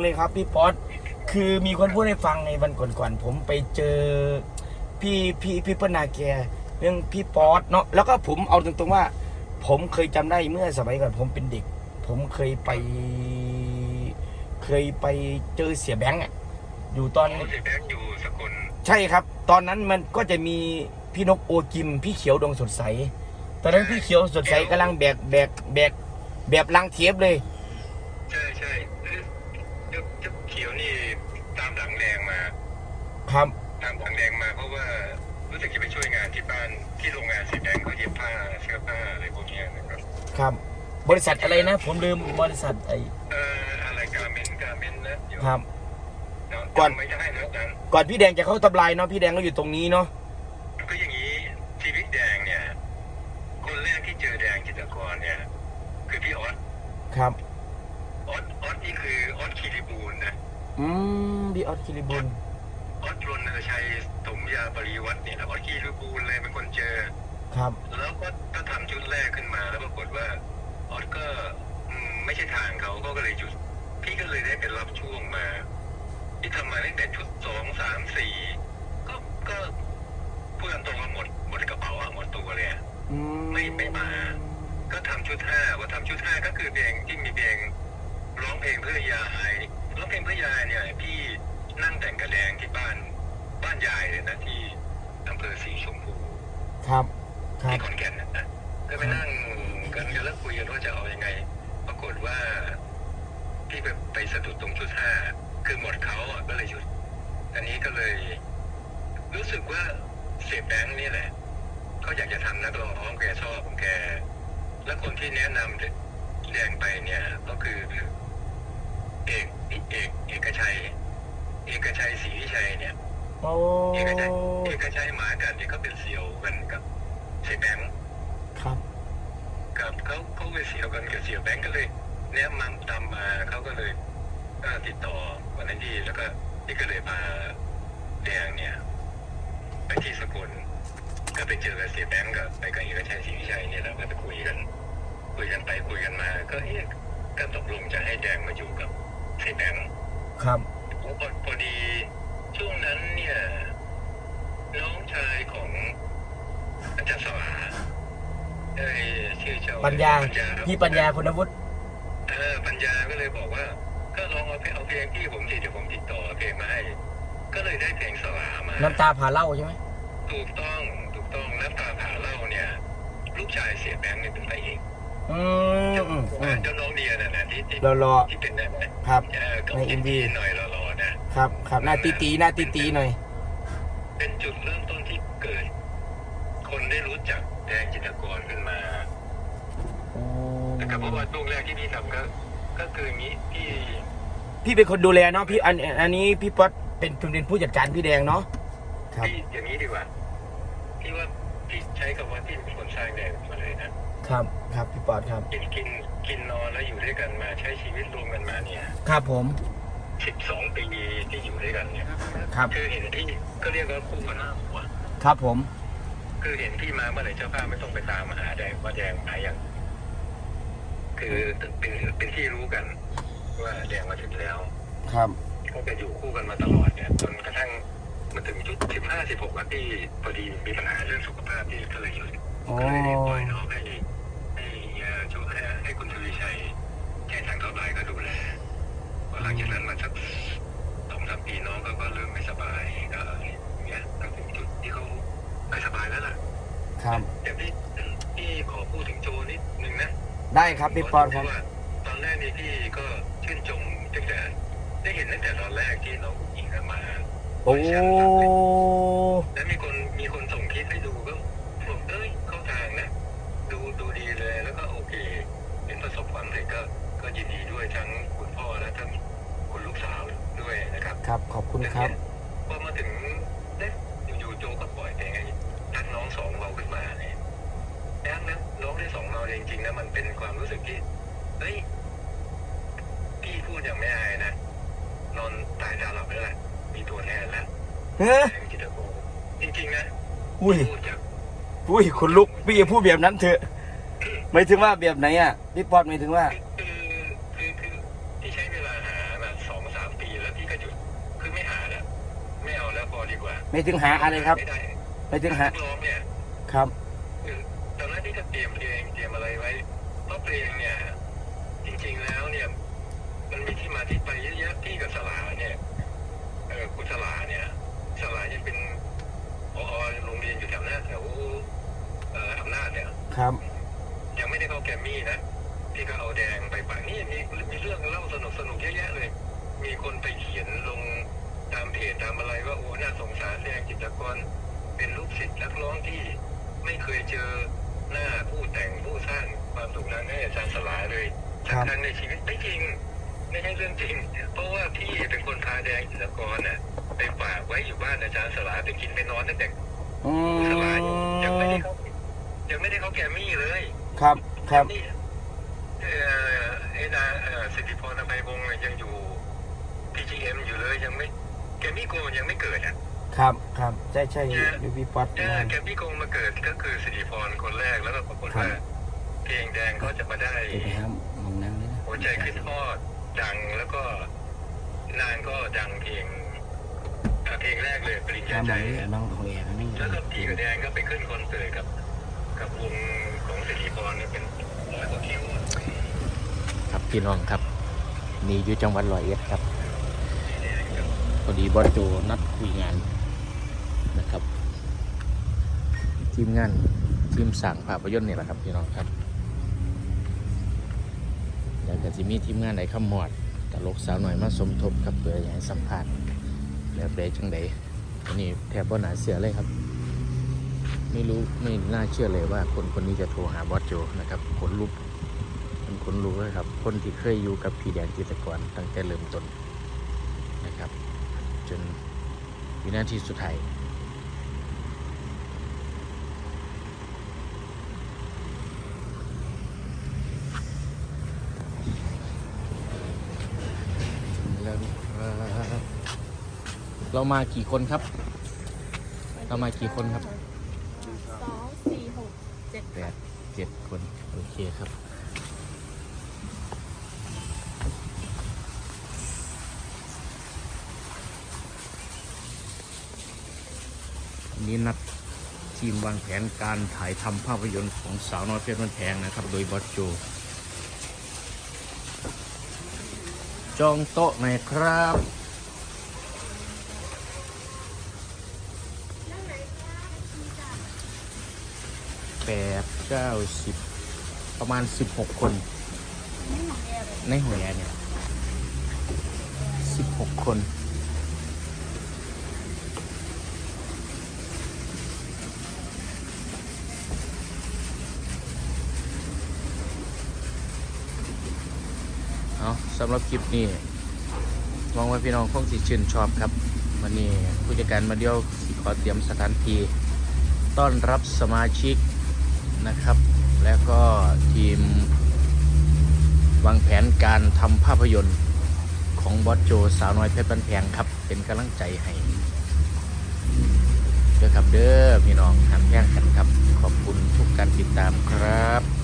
เลยครับพี่ป๊อตคือมีคนพูดให้ฟังในวันก่อนๆผมไปเจอพี่พี่พี่เปิ้ลนาแกเรื่องพี่ป๊อตเนาะแล้วก็ผมเอาตรงๆว่า ผมเคยจำได้เมื่อสมัยก่อนผมเป็นเด็ก ผมเคยไป เคยไปเจอเสียแบงค์อะอยู่ตอนโอ้เสียแบงค์อยู่สกลใช่ครับ ตอนนั้นมันก็จะมีพี่นกโอจิม พี่เขียวดวงสดใส ตอนนั้นพี่เขียวสดใสกำลังแบกแบกแบกแบบลังเทียบเลย ใช่ใช่เอ้ยเจ้าเจ้าเขียวนี่ตามหลังแดงมา ครับตามหลังแดงมาเพราะว่ารู้สึกจะไปช่วยงานที่บ้านที่โรงงานเสียแบงค์เขาเย็บผ้าเสื้อผ้าอะไรพวกเนี้ยนะครับครับ บริษัทอะไรนะ ผมลืมบริษัทไอ้เอ่ออะไรกาเมนกาเมนนะเดี๋ยวครับ เดี๋ยวก่อนจำไม่ได้นะอาจารย์ก่อนพี่แดงจะเข้าตำลายเนาะพี่แดงก็อยู่ตรงนี้เนาะก็อย่างนี้ชีวิตแดงเนี่ย คนแรกที่เจอแดงจิตรกรเนี่ย คือพี่ออสครับ ออสออสนี่คือออสคีรีบูลนะ อืมพี่ออสคิริบุญออสรณ ชัยสมยาปริวัติเนี่ยแหละออสคีรีบูลเลยเป็นคนเจอ ครับ แล้วก็ก็ทำชุดแรกขึ้นมา แล้วปรากฏว่าออสก็อืมไม่ใช่ทางเขาเขาก็เลยหยุด พี่ก็เลยได้เป็นรับช่วงมาที่ทำมาตั้งแต่ชุดสองสามสี่ก็ก็พูดตรงๆว่าหมดหมดกระเป๋าอะหมดตัวเลยอะอืไม่ไม่มา ก็ทำชุดห้าว่าทำชุดห้าก็คือเพลงที่มีเพลงร้องเพลงเพื่อยายร้องเพลงเพื่อยายเนี่ยพี่นั่งแต่งกระแดงที่บ้าน บ้านยายเลยนะที่อำเภอสีชมพูครับ ครับ ที่ขอนแก่นนะนะก็ไปนั่งกันกันแล้วคุยกันว่าจะเอาอยัางไง ปรากฏว่าพี่ไปไปสะดุดตรงชุดห้าคือหมดเขาอะก็เลยหยุด อันนี้ก็เลย รู้สึกว่าเสียแบงค์นี่แหละเขาอยากจะทำนักร้องแกชอบของแก แล้วคนที่แนะนำแดงไปเนี่ย ก็คือ เอกเอกเอกชัย เอกชัยศรีวิชัยเนี่ย โอ้เอกชัยเอกชัยหมากันเนี่ยเขาเป็นเซียวกันกับเสียแบงค์ครับกับเขาเขาไปเสียวกันกับเสียแบงค์ก็เลยแนะนำตามมาเขาก็เลยก็ติดต่อวันนั้นที่แล้วก็ที่ก็เลยพาแดงเนี่ย ไปที่สกลก็ไปเจอกับเสียแบงค์กับไปกับเอกชัยศรีวิชัยเนี่ยแล้วก็ไปคุยกัน คุยกันไปคุยกันมา ก็เอ๊ะก็ตกลงจะให้แดงมาอยู่กับเสียแบงค์ครับพอพอดี ช่วงนั้นเนี่ย น้องชายของอาจารย์สวาเอ้ยชื่อเจ้าปัญญา พี่ปัญญาคุณวุฒิเออปัญญาก็เลยบอกว่า ก็ลองเอาเพลงเอาเพลงที่ผมสิเดี๋ยวผมติดต่อเพลงมาให้ ก็เลยได้เพลงสวามาน้ำตาผ่าเหล่าใช่ไหมถูกต้องถูกต้องแล้วตาผาเล่าเนี่ย ลูกชายเสียแบงค์เนี่ยเป็นไปเองอืมเจ้าอืมอืมเจ้าน้องเดียน่ะนะที่ที่รอรอที่เป็นได้ไหมครับเออก็ใน MV หน่อยรอๆนะ ครับครับหน้าตีตีหน้าตีตีหน่อย เป็นจุดเริ่มต้นที่เกิด คนได้รู้จักแดงจิตรกรขึ้นมาโอ้นะครับเพราะว่าช่วงแรกที่พี่ทำก็ก็คืออย่างนี้พี่พี่เป็นคนดูแลเนาะพี่อันอันนี้พี่ป๊อตเป็นเป็นผู้จัดการพี่แดงเนาะครับ พี่อย่างนี้ดีกว่าพี่ว่าพี่ใช้คำว่าพี่เป็นคนสร้างแดงมาเลยนะครับครับพี่ป๊อตครับกินกินกินนอนแล้วอยู่ด้วยกันมาใช้ชีวิตรวมกันมาเนี่ย ครับผม สิบสองปีที่อยู่ด้วยกันเนี่ยครับ คือเห็นพี่ก็เรียกว่าคู่กันหน้าหัวครับผม คือเห็นพี่มาเมื่อไหร่เจ้าภาพไม่ต้องไปตามมาหาแดงว่าแดงมาอย่าง คือเป็นเป็นที่รู้กัน ว่าแดงมาถึงแล้ว ครับ ก็จะอยู่คู่กันมาตลอดเนี่ยจนกระทั่งมันถึงจุดสิบห้าสิบหกที่พอดีมีปัญหาเรื่องสุขภาพที่ก็เลยหยุดโอ้ก็เลยปล่อยน้องให้ให้เอ่อช่วยให้ให้คุณทวีชัยแทนทางท็อปไลน์ก็ดูแลพอหลังจากนั้นมาสักสองสามปีน้องก็ก็เริ่มไม่สบายก็เนี่ยตั้งถึงจุดที่เขาไม่สบายแล้วล่ะครับเดี๋ยวพี่พี่ขอพูดถึงโจนิดนึงนะได้ครับพี่ป๊อตครับว่าตอนแรกนี่พี่ก็ชื่นชมตั้งแต่ได้เห็นตั้งแต่ตอนแรกที่น้องหญิงมาโอ้แล้วมีคนมีคนส่งคลิปให้ดูก็บอกเอ้ยเข้าทางนะ ดูดูดีเลยแล้วก็โอเค เป็นประสบความสำเร็จก็ก็ยินดีด้วยทั้งคุณพ่อและทั้งคุณ ลูกสาวด้วยนะครับครับขอบคุณครับ พอมาถึงเอ๊ะอยู่ๆโจก็ปล่อยเพลงไอ้ทักน้องสองเมาขึ้นมาเนี่ยแล้วนะน้องได้สองเมาเนี่ยจริงๆนะมันเป็นความรู้สึกที่เฮ้ยพี่พูดอย่างไม่อายนะนอนตายตาหลับแล้วแหละมีตัวแทนแล้วเฮ้ยแดงจิตรโกจริงๆนะอุ้ยพูดจากอุ้ยคุณลุกพี่อย่าพูดแบบนั้นเถอะหมายถึงว่าแบบไหนอะพี่ป๊อตหมายถึงว่า คือคือคือที่ใช้เวลาหามาสองส ไม่ถึงหาอะไรครับ ไม่ได้ไม่ถึงหานักร้องเนี่ยครับ คือตอนแรกที่จะเตรียมเพลงเตรียมอะไรไว้เพราะเพลงเนี่ย จริงๆแล้วเนี่ย มันมีที่มาที่ไปเยอะแยะที่กับสลาเนี่ยเออคุณสลาเนี่ยสลายังเป็นพอโรงเรียนอยู่แถวหน้าแถวเอ่ออำนาจเนี่ย ครับยังไม่ได้เข้าแกรมมี่นะพี่ก็เอาแดงไปปากนี่มีมีเรื่องเล่าสนุกสนุกๆเยอะแยะเลย มีคนไปเขียนลง ตามเพจตามอะไรว่าโอ้น่าสงสารแดงจิตรกร เป็นลูกศิษย์นักร้องที่ไม่เคยเจอหน้าผู้แต่งผู้สร้างความสุขนั้นให้อาจารย์สลาเลยครัสักบครั้งในชีวิตไม่จริง ไม่ใช่เรื่องจริง เพราะว่าพี่เป็นคนพาแดงจิตรกรน่ะไปฝากไว้อยู่บ้านอาจารย์สลาไปกินไปนอนตั้งแต่อืสลายังไม่ได้มเข้ายังไม่ได้เข้าแกรมมี่เลย ครับครับนี่เอ่อไอ้นาเอ่อสิทธิพรอภัยวงศ์เนี่ยยังอยู่ PGM อยู่เลยยังไม่ แกรมมี่โกมันยังไม่เกิดอะ ครับครับใช่ใช่ดูพี่ป๊อตถ้านะแกรมมี่โกมาเกิดก็คือสิทธิพรคนแรกแล้วก็ปรากฏว่าเพลงแดงเขาจะมาได้เดี๋ยวไปหาหมองนั่งเลยนะหัวใจขึ้นทอดดังแล้วก็นางก็ดังเพลงเอ่อเพลงแรกเลยปริญญาหาหมใจองนี้น้องของแอร์นี่แล้วก็พี่กับแดงก็ไปขึ้นคอนเสิร์ตกับ กับวงของสิทธิพรเนี่ยเป็นร้อยกว่าคิวอะครับพี่น้องครับนี่อยู่จังหวัดร้อยเอ็ดครับพ อดีบอสโจนัดคุยงานนะครับ ทีมงานทีมสั่งภาพยนตร์นี่แหละครับพี่น้องครับเดี๋ยวจะมีทีมงานไหนขมอดตลกสาวหน่อยมาสมทบครับเพื่ออยากให้สัมภาษณ์แบบใดจังใดอันนี้แทบบ่หนาเสือเลยครับ ไม่รู้ไม่น่าเชื่อเลยว่าคนคนนี้จะโทรหาบอสโจนะครับขนลุกเป็นคนรู้เลยครับ คนที่เคยอยู่กับพี่แดงจิตกรตั้งแต่เริ่มต้นนะครับ จนวินาทีสุดท้ายแล้วครับเรามากี่คนครับ เรามากี่คนครับสองสี่หกเจ็ดแปดเจ็ดคน โอเคครับ นี้นัดทีมวางแผนการถ่ายทำภาพยนตร์ของสาวน้อยเพชรวันแพงนะครับ โดยบอสโจ จองโต๊ะหน่อยครับ แปดเก้าสิบประมาณสิบหกคน ในหอยแอร์เนี่ยสิบหกคน เอาสำหรับคลิปนี้หวังว่าพี่น้องคงสิชื่นชอบครับวันนี้ผู้จัดการมาเดียวสิขอเตรียมสถานที่ต้อนรับสมาชิกนะครับ แล้วก็ทีม วางแผนการทำภาพยนตร์ของบอสโจสาวน้อยเพชรบันแพงครับ เป็นกำลังใจให้เด้อครับเด้อพี่น้องหันแพงกันครับ ขอบคุณทุกการติดตามครับ